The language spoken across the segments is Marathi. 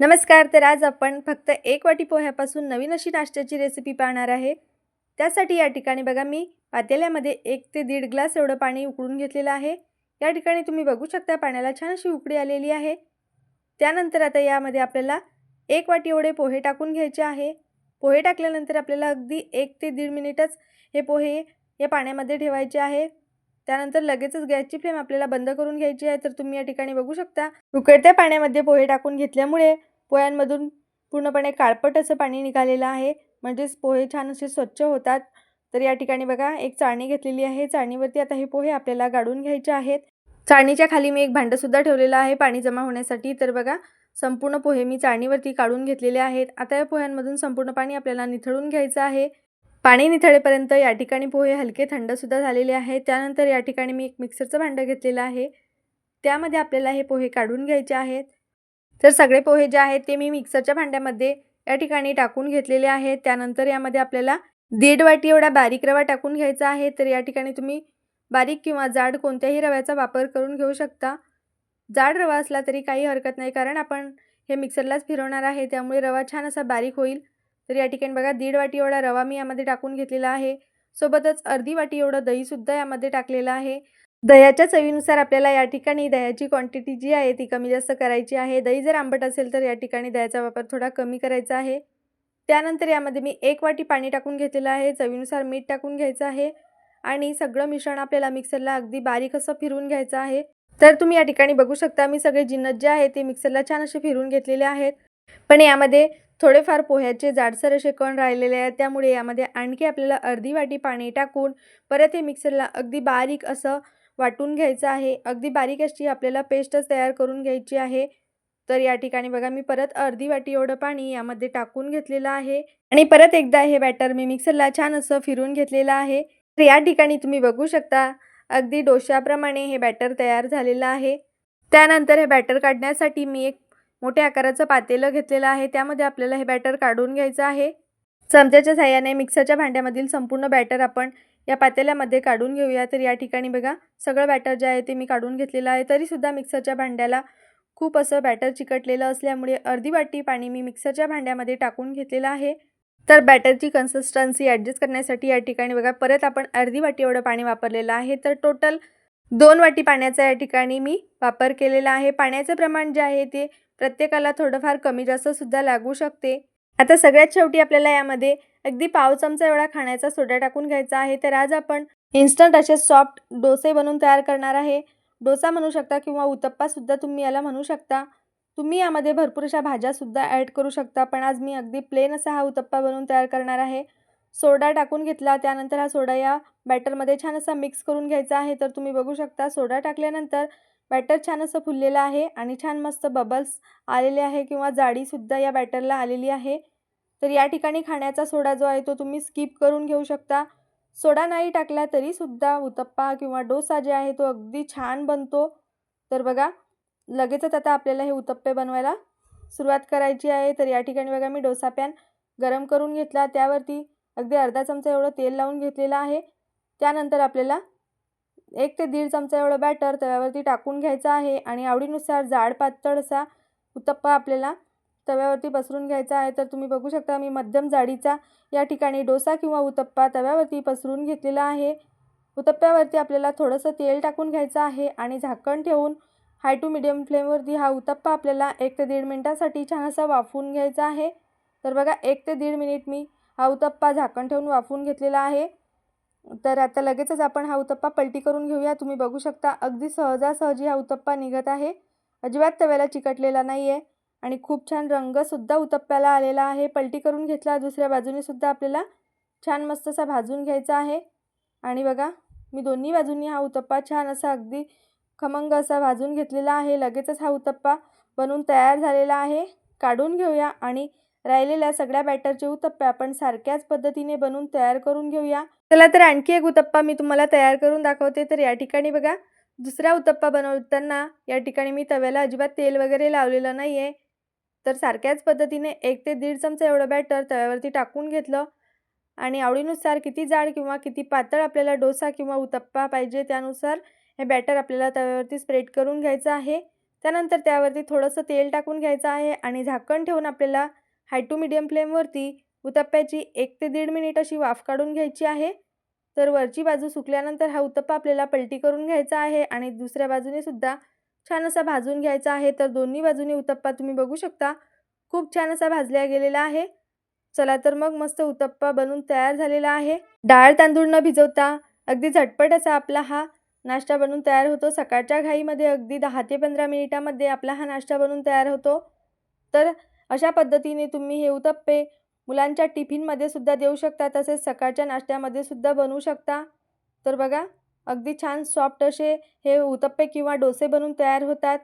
नमस्कार तर आज आपण फक्त एक वाटी पोह्यापासून नवीन अशी नाश्त्याची रेसिपी पाहणार आहे. त्यासाठी या ठिकाणी बघा मी पातेल्यामध्ये एक ते दीड ग्लास एवढं पाणी उकळून घेतलेलं आहे. या ठिकाणी तुम्ही बघू शकता पाण्याला छान अशी उकळी आलेली आहे. त्यानंतर आता यामध्ये आपल्याला एक वाटी एवढे पोहे टाकून घ्यायचे आहे. पोहे टाकल्यानंतर आपल्याला अगदी एक ते दीड मिनिटच हे पोहे या पाण्यामध्ये ठेवायचे आहे. त्यानंतर लगेचच गॅसची फ्लेम आपल्याला बंद करून घ्यायची आहे तर तुम्ही या ठिकाणी बघू शकता. उकळत्या पाण्यामध्ये पोहे टाकून घेतल्यामुळे पोह्यांमधून पूर्णपणे काळपट असं पाणी निघालेलं आहे. म्हणजेच पोहे छान असे स्वच्छ होतात. तर या ठिकाणी बघा एक चाळणी घेतलेली आहे. चाळणीवरती आता हे पोहे आपल्याला गाळून घ्यायचे आहेत. चाळणीच्या खाली मी एक भांडंसुद्धा ठेवलेलं आहे पाणी जमा होण्यासाठी. तर बघा संपूर्ण पोहे मी चाळणीवरती काढून घेतलेले आहेत. आता या पोह्यांमधून संपूर्ण पाणी आपल्याला निथळून घ्यायचं आहे. पाणी निथळेपर्यंत या ठिकाणी पोहे हलके थंडसुद्धा झालेले आहे त्यानंतर या ठिकाणी मी एक मिक्सरचं भांडं घेतलेलं आहे. त्यामध्ये आपल्याला हे पोहे काढून घ्यायचे आहेत. तर सगळे पोहे जे आहेत ते मी मिक्सरच्या भांड्यामध्ये या ठिकाणी टाकून घेतलेले आहेत. त्यानंतर यामध्ये आपल्याला दीड वाटी एवढा बारीक रवा टाकून घ्यायचा आहे. तर या ठिकाणी तुम्ही बारीक किंवा जाड कोणत्याही रव्याचा वापर करून घेऊ शकता. जाड रवा असला तरी काही हरकत नाही कारण आपण हे मिक्सरलाच फिरवणार आहे. त्यामुळे रवा छान असा बारीक होईल. तर या ठिकाणी बघा दीड वाटी एवढा रवा मी यामध्ये टाकून घेतलेला आहे. सोबतच अर्धी वाटी एवढं दहीसुद्धा यामध्ये टाकलेलं आहे. दह्याच्या चवीनुसार आपल्याला या ठिकाणी दह्याची क्वांटिटी जी आहे ती कमी जास्त करायची आहे. दही जर आंबट असेल तर या ठिकाणी दह्याचा वापर थोडा कमी करायचा आहे. त्यानंतर यामध्ये मी एक वाटी पाणी टाकून घेतलेलं आहे. चवीनुसार मीठ टाकून घ्यायचं आहे. आणि सगळं मिश्रण आपल्याला मिक्सरला अगदी बारीक असं फिरवून घ्यायचं आहे. तर तुम्ही या ठिकाणी बघू शकता मी सगळे जिन्नस जे आहे ते मिक्सरला छान असे फिरून घेतलेले आहेत. पण यामध्ये थोडेफार पोह्याचे जाडसर असे कण राहिलेले आहेत. त्यामुळे यामध्ये आणखी आपल्याला अर्धी वाटी पाणी टाकून परत हे मिक्सरला अगदी बारीक असं वाटून घ्यायचं आहे. अगदी बारीक अशी आपल्याला पेस्टच तयार करून घ्यायची आहे. तर या ठिकाणी बघा मी परत अर्धी वाटी एवढं पाणी यामध्ये टाकून घेतलेलं आहे. आणि परत एकदा हे बॅटर मी मिक्सरला छान असं फिरून घेतलेलं आहे. तर या ठिकाणी तुम्ही बघू शकता अगदी डोशाप्रमाणे हे बॅटर तयार झालेलं आहे. त्यानंतर हे बॅटर काढण्यासाठी मी एक मोठ्या आकाराचं पातेलं घेतलेलं आहे. त्यामध्ये आपल्याला हे बॅटर काढून घ्यायचं आहे. चमच्याच्या साह्याने मिक्सरच्या भांड्यामधील संपूर्ण बॅटर आपण या पातेल्यामध्ये काढून घेऊया. तर या ठिकाणी बघा सगळं बॅटर जे आहे ते मी काढून घेतलेलं आहे. तरीसुद्धा मिक्सरच्या भांड्याला खूप असं बॅटर चिकटलेलं असल्यामुळे अर्धी वाटी पाणी मी मिक्सरच्या भांड्यामध्ये टाकून घेतलेलं आहे. तर बॅटरची कन्सिस्टन्सी ॲडजस्ट करण्यासाठी या ठिकाणी बघा परत आपण अर्धी वाटी एवढं पाणी वापरलेलं आहे. तर टोटल दोन वाटी पाण्याचा या ठिकाणी मी वापर केलेला आहे. पाण्याचं प्रमाण जे आहे ते प्रत्येकाला थोडंफार कमी जास्तसुद्धा लागू शकते. आता सगळ्यात शेवटी आपल्याला यामध्ये अगदी पाव चमचा एवढा खाण्याचा सोडा टाकून घ्यायचा आहे. तर आज आपण इन्स्टंट असे सॉफ्ट डोसे बनवून तयार करणार आहे. डोसा म्हणू शकता किंवा उत्तप्पासुद्धा तुम्ही याला म्हणू शकता. तुम्ही यामध्ये भरपूर अशा भाज्यासुद्धा ॲड करू शकता. पण आज मी अगदी प्लेन असा हा उत्तप्पा बनवून तयार करणार आहे. सोडा टाकून घेतला. त्यानंतर हा सोडा या बॅटरमध्ये छान असा मिक्स करून घ्यायचा आहे. तर तुम्ही बघू शकता सोडा टाकल्यानंतर बॅटर छान असं फुललेलं आहे आणि छान मस्त बबल्स आलेले आहे किंवा जाडीसुद्धा या बॅटरला आलेली आहे. तर या ठिकाणी खाण्याचा सोडा जो आहे तो तुम्ही स्किप करून घेऊ शकता. सोडा नाही टाकला तरीसुद्धा उत्तप्पा किंवा डोसा जे आहे तो अगदी छान बनतो. तर बघा लगेचच आता आपल्याला हे उत्तप्पे बनवायला सुरुवात करायची आहे. तर या ठिकाणी बघा मी डोसा पॅन गरम करून घेतला. त्यावरती अगदी अर्धा चमचा एवढं तेल लावून घेतलेलं आहे. त्यानंतर आपल्याला एक ते दीड चमचा एवढं बॅटर तव्यावरती टाकून घ्यायचं आहे आणि आवडीनुसार जाड पातळ असा उत्तप्पा आपल्याला तव्यावरती पसरून घ्यायचा आहे. तर तुम्ही बघू शकता मी मध्यम जाडीचा या ठिकाणी डोसा किंवा उत्तप्पा तव्यावरती पसरून घेतलेला आहे. उत्तप्प्यावरती आपल्याला थोडंसं तेल टाकून घ्यायचं आहे आणि झाकण ठेवून हाय टू मिडियम फ्लेमवरती हा उत्तप्पा आपल्याला एक ते दीड मिनटासाठी छान असा वाफवून घ्यायचा आहे. तर बघा एक ते दीड मिनिट मी हा उत्तप्पा झाकण ठेवून वाफवून घेतलेला आहे. तर आता लगेचच आपण हा उत्तप्पा पलटी करून घेऊया. तुम्ही बघू शकता अगदी सहजासहजी हा उत्तप्पा निघत आहे. अजिबात तव्याला चिकटलेला नाही आहे आणि खूप छान रंगसुद्धा उत्तप्प्याला आलेला आहे. पलटी करून घेतला दुसऱ्या बाजूनेसुद्धा आपल्याला छान मस्त असा भाजून घ्यायचा आहे. आणि बघा मी दोन्ही बाजूंनी हा उत्तप्पा छान असा अगदी खमंग असा भाजून घेतलेला आहे. लगेचच हा उत्तप्पा बनून तयार झालेला आहे. काढून घेऊया आणि राहिलेल्या सगळ्या बॅटरचे उत्तप्पे आपण सारख्याच पद्धतीने बनवून तयार करून घेऊया. चला तर आणखी एक उत्तप्पा मी तुम्हाला तयार करून दाखवते. तर या ठिकाणी बघा दुसरा उत्तप्पा बनवताना या ठिकाणी मी तव्याला अजिबात तेल वगैरे लावलेलं नाही आहे तर सारख्याच पद्धतीने एक ते दीड चमचा एवढं बॅटर तव्यावरती टाकून घेतलं. आणि आवडीनुसार किती जाड किंवा किती पातळ आपल्याला डोसा किंवा उत्तप्पा पाहिजे त्यानुसार हे बॅटर आपल्याला तव्यावरती स्प्रेड करून घ्यायचं आहे. त्यानंतर त्यावरती थोडंसं तेल टाकून घ्यायचं आहे आणि झाकण ठेवून आपल्याला हाय टू मिडियम फ्लेमवरती उत्तप्प्याची एक ते दीड मिनिट अशी वाफ काढून घ्यायची आहे. तर वरची बाजू सुकल्यानंतर हा उत्तप्पा आपल्याला पलटी करून घ्यायचा आहे आणि दुसऱ्या बाजूने सुद्धा छान असा भाजून घ्यायचा आहे. तर दोन्ही बाजूने उत्तप्पा तुम्ही बघू शकता. खूप छान असा भाजल्या गेलेला आहे. चला तर मग मस्त उत्तप्पा बनून तयार झालेला आहे. डाळ तांदूळ न भिजवता अगदी झटपट असा आपला हा नाश्ता बनून तयार होतो. सकाळच्या घाईमध्ये अगदी दहा ते पंधरा मिनिटामध्ये आपला हा नाश्ता बनून तयार होतो. तर अशा पद्धतीने तुम्ही हे उतप्पे मुलांच्या टिफिनमध्ये सुद्धा देऊ शकता तसेच सकाळच्या नाश्त्यामध्ये सुद्धा बनवू शकता. तर बघा अगदी छान सॉफ्ट असे हे उत्तप्पे किंवा डोसे बनवून तयार होतात.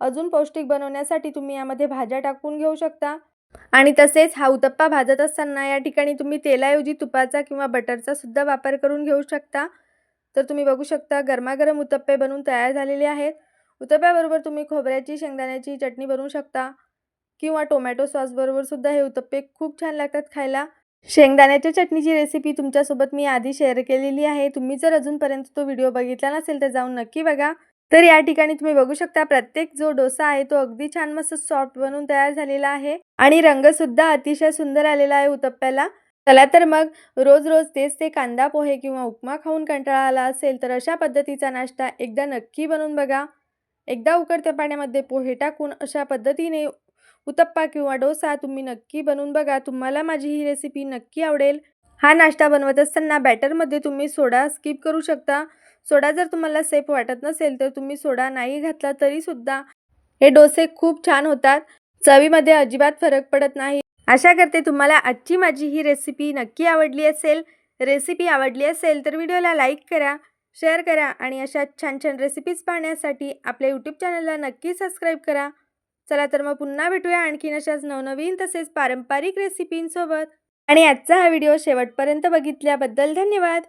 अजून पौष्टिक बनवण्यासाठी तुम्ही यामध्ये भाज्या टाकून घेऊ शकता. आणि तसेच हा उतप्पा भाजत असताना या ठिकाणी तुम्ही तेलाऐवजी तुपाचा किंवा बटरचा सुद्धा वापर करून घेऊ शकता. तर तुम्ही बघू शकता गरमागरम उत्तप्पे बनवून तयार झालेले आहेत. उत्तप्प्याबरोबर तुम्ही खोबऱ्याची शेंगदाण्याची चटणी बनवू शकता. किंवा टोमॅटो सॉसबरोबर सुद्धा हे उत्तप्पे खूप छान लागतात खायला. शेंगदाण्याच्या चटणीची रेसिपी तुमच्यासोबत मी आधी शेअर केलेली आहे. तुम्ही जर अजूनपर्यंत तो व्हिडिओ बघितला नसेल तर जाऊन नक्की बघा. तर या ठिकाणी तुम्ही बघू शकता प्रत्येक जो डोसा आहे तो अगदी छान मस्त सॉफ्ट बनून तयार झालेला आहे. आणि रंगसुद्धा अतिशय सुंदर आलेला आहे उत्तप्प्याला. चला तर मग रोज रोज तेच ते कांदा पोहे किंवा उपमा खाऊन कंटाळा आला असेल तर अशा पद्धतीचा नाश्ता एकदा नक्की बनवून बघा. एकदा उकडत्या पाण्यामध्ये पोहे टाकून अशा पद्धतीने उत्तप्पा किंवा डोसा तुम्ही नक्की बनवून बघा. तुम्हाला माझी ही रेसिपी नक्की आवडेल. हा नाश्ता बनवत असताना बॅटरमध्ये तुम्ही सोडा स्किप करू शकता. सोडा जर तुम्हाला सेफ वाटत नसेल तर तुम्ही सोडा नाही घातला तरीसुद्धा हे डोसे खूप छान होतात. चवीमध्ये अजिबात फरक पडत नाही. आशा करते तुम्हाला आजची माझी ही रेसिपी नक्की आवडली असेल. रेसिपी आवडली असेल तर व्हिडिओला लाईक करा शेअर करा आणि अशा छान छान रेसिपीज पाहण्यासाठी आपल्या यूट्यूब चॅनलला नक्की सबस्क्राईब करा. चला तर मग पुन्हा भेटूया आणखीन अशाच नवनवीन तसेच पारंपरिक रेसिपींसोबत आणि आजचा हा व्हिडिओ शेवटपर्यंत बघितल्याबद्दल धन्यवाद.